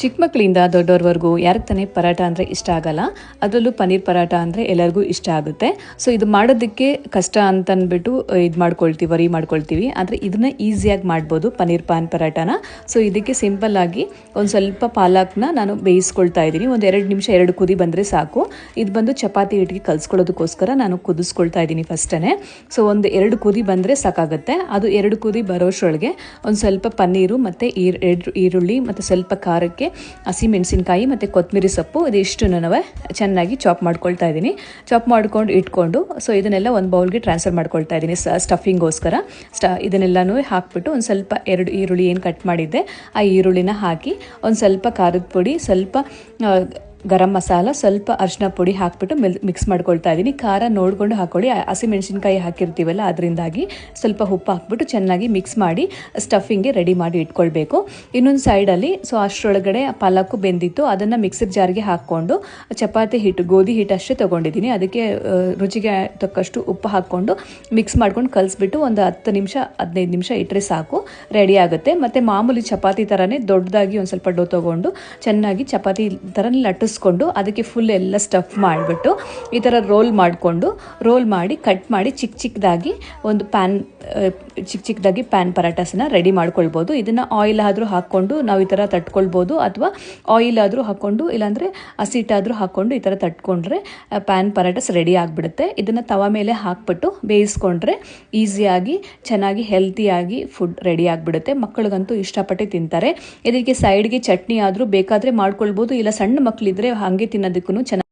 ಚಿಕ್ಕ ಮಕ್ಕಳಿಂದ ದೊಡ್ಡವ್ರವರೆಗೂ ಯಾರಿಗೆ ತಾನೇ ಪರಾಟ ಅಂದರೆ ಇಷ್ಟ ಆಗಲ್ಲ, ಅದರಲ್ಲೂ ಪನ್ನೀರ್ ಪರಾಟ ಅಂದರೆ ಎಲ್ಲರಿಗೂ ಇಷ್ಟ ಆಗುತ್ತೆ. ಸೊ ಇದು ಮಾಡೋದಕ್ಕೆ ಕಷ್ಟ ಅಂತ ಅಂದ್ಬಿಟ್ಟು ಇದು ಮಾಡ್ಕೊಳ್ತೀವಿ, ವರಿ ಮಾಡ್ಕೊಳ್ತೀವಿ. ಆದರೆ ಇದನ್ನ ಈಸಿಯಾಗಿ ಮಾಡ್ಬೋದು ಪನ್ನೀರ್ ಪಾನ್ ಪರಾಟನ. ಸೊ ಇದಕ್ಕೆ ಸಿಂಪಲ್ ಆಗಿ ಒಂದು ಸ್ವಲ್ಪ ಪಾಲಕ್ನ ನಾನು ಬೇಯಿಸ್ಕೊಳ್ತಾ ಇದ್ದೀನಿ. ಒಂದು ಎರಡು ನಿಮಿಷ, ಎರಡು ಕುದಿ ಬಂದರೆ ಸಾಕು. ಇದು ಬಂದು ಚಪಾತಿ ಹಿಟ್ಟಿಗೆ ಕಲ್ಸ್ಕೊಳ್ಳೋದಕ್ಕೋಸ್ಕರ ನಾನು ಕುದಿಸ್ಕೊಳ್ತಾ ಇದ್ದೀನಿ ಫಸ್ಟೇ ಸೊ ಒಂದು ಎರಡು ಕುದಿ ಬಂದರೆ ಸಾಕಾಗುತ್ತೆ. ಅದು ಎರಡು ಕುದಿ ಬರೋಷ್ಟರೊಳಗೆ ಒಂದು ಸ್ವಲ್ಪ ಪನ್ನೀರು ಮತ್ತು ಈರುಳ್ಳಿ ಮತ್ತು ಸ್ವಲ್ಪ ಖಾರಕ್ಕೆ ಹಸಿ ಮೆಣಸಿನಕಾಯಿ ಮತ್ತು ಕೊತ್ತಂಬರಿ ಸೊಪ್ಪು ಇದಿಷ್ಟು ನಾವೇ ಚೆನ್ನಾಗಿ ಚಾಪ್ ಮಾಡ್ಕೊಳ್ತಾ ಇದ್ದೀನಿ. ಚಾಪ್ ಮಾಡ್ಕೊಂಡು ಇಟ್ಕೊಂಡು ಸೊ ಇದನ್ನೆಲ್ಲ ಒಂದು ಬೌಲ್ಗೆ ಟ್ರಾನ್ಸ್ಫರ್ ಮಾಡ್ಕೊಳ್ತಾ ಇದ್ದೀನಿ ಸ ಸ್ಟಫಿಂಗೋಸ್ಕರ ಸ್ಟ ಇದನ್ನೆಲ್ಲನೂ ಹಾಕ್ಬಿಟ್ಟು ಒಂದು ಸ್ವಲ್ಪ ಎರಡು ಈರುಳ್ಳಿ ಏನು ಕಟ್ ಮಾಡಿದ್ದೆ, ಆ ಈರುಳ್ಳಿನ ಹಾಕಿ ಒಂದು ಸ್ವಲ್ಪ ಖಾರದ ಪುಡಿ, ಸ್ವಲ್ಪ ಗರಂ ಮಸಾಲ, ಸ್ವಲ್ಪ ಅರಿಶಿನ ಪುಡಿ ಹಾಕ್ಬಿಟ್ಟು ಮಿಲ್ ಮಿಕ್ಸ್ ಮಾಡ್ಕೊಳ್ತಾ ಇದ್ದೀನಿ ಖಾರ ನೋಡ್ಕೊಂಡು ಹಾಕೊಳ್ಳಿ. ಆ- ಹಸಿಮೆಣಸಿನ್ಕಾಯಿ ಹಾಕಿರ್ತೀವಲ್ಲ, ಅದರಿಂದಾಗಿ ಸ್ವಲ್ಪ ಉಪ್ಪು ಹಾಕ್ಬಿಟ್ಟು ಚೆನ್ನಾಗಿ ಮಿಕ್ಸ್ ಮಾಡಿ ಸ್ಟಫಿಂಗ್ಗೆ ರೆಡಿ ಮಾಡಿ ಇಟ್ಕೊಳ್ಬೇಕು. ಇನ್ನೊಂದು ಸೈಡಲ್ಲಿ ಸೊ ಅಷ್ಟರೊಳಗಡೆ ಪಾಲಕ್ಕು ಬೆಂದಿತ್ತು. ಅದನ್ನು ಮಿಕ್ಸರ್ ಜಾರ್ಗೆ ಹಾಕ್ಕೊಂಡು, ಚಪಾತಿ ಹಿಟ್ಟು, ಗೋಧಿ ಹಿಟ್ಟು ಅಷ್ಟೇ ತೊಗೊಂಡಿದ್ದೀನಿ ಅದಕ್ಕೆ ರುಚಿಗೆ ತಕ್ಕಷ್ಟು ಉಪ್ಪು ಹಾಕ್ಕೊಂಡು ಮಿಕ್ಸ್ ಮಾಡ್ಕೊಂಡು ಕಲಿಸ್ಬಿಟ್ಟು ಒಂದು ಹತ್ತು ನಿಮಿಷ, ಹದಿನೈದು ನಿಮಿಷ ಇಟ್ಟರೆ ಸಾಕು. ರೆಡಿ ಆಗುತ್ತೆ. ಮತ್ತು ಮಾಮೂಲಿ ಚಪಾತಿ ಥರನೇ ದೊಡ್ಡದಾಗಿ ಒಂದು ಸ್ವಲ್ಪ ಡೋ ತೊಗೊಂಡು ಚೆನ್ನಾಗಿ ಚಪಾತಿ ಥರನೇ ಲಟ್ಟಿಸ್ಕೊಂಡು ಅದಕ್ಕೆ ಫುಲ್ ಎಲ್ಲ ಸ್ಟಫ್ ಮಾಡಿಬಿಟ್ಟು ಈ ಥರ ರೋಲ್ ಮಾಡಿಕೊಂಡು ರೋಲ್ ಮಾಡಿ ಕಟ್ ಮಾಡಿ ಚಿಕ್ಕ ಚಿಕ್ಕದಾಗಿ ಒಂದು ಪ್ಯಾನ್ ಚಿಕ್ಕ ಚಿಕ್ಕದಾಗಿ ಪ್ಯಾನ್ ಪರಾಟಸನ್ನ ರೆಡಿ ಮಾಡ್ಕೊಳ್ಬೋದು. ಇದನ್ನು ಆಯಿಲ್ ಆದರೂ ಹಾಕ್ಕೊಂಡು ನಾವು ಈ ಥರ ತಟ್ಕೊಳ್ಬೋದು ಅಥವಾ ಆಯಿಲ್ ಆದರೂ ಹಾಕ್ಕೊಂಡು, ಇಲ್ಲಾಂದರೆ ಹಸಿಟ್ಟಾದರೂ ಹಾಕ್ಕೊಂಡು ಈ ಥರ ತಟ್ಕೊಂಡ್ರೆ ಪ್ಯಾನ್ ಪರಾಟಸ್ ರೆಡಿ ಆಗಿಬಿಡುತ್ತೆ. ಇದನ್ನು ತವ ಮೇಲೆ ಹಾಕ್ಬಿಟ್ಟು ಬೇಯಿಸ್ಕೊಂಡ್ರೆ ಈಸಿಯಾಗಿ ಚೆನ್ನಾಗಿ ಹೆಲ್ತಿಯಾಗಿ ಫುಡ್ ರೆಡಿ ಆಗಿಬಿಡುತ್ತೆ. ಮಕ್ಕಳಿಗಂತೂ ಇಷ್ಟಪಟ್ಟು ತಿಂತಾರೆ. ಇದಕ್ಕೆ ಸೈಡ್ಗೆ ಚಟ್ನಿ ಆದರೂ ಬೇಕಾದರೆ ಮಾಡ್ಕೊಳ್ಬೋದು, ಇಲ್ಲ ಸಣ್ಣ ಮಕ್ಕಳಿದ್ರೆ ಹಾಗೆ ತಿನ್ನೋದಕ್ಕೂ ಚೆನ್ನಾಗಿ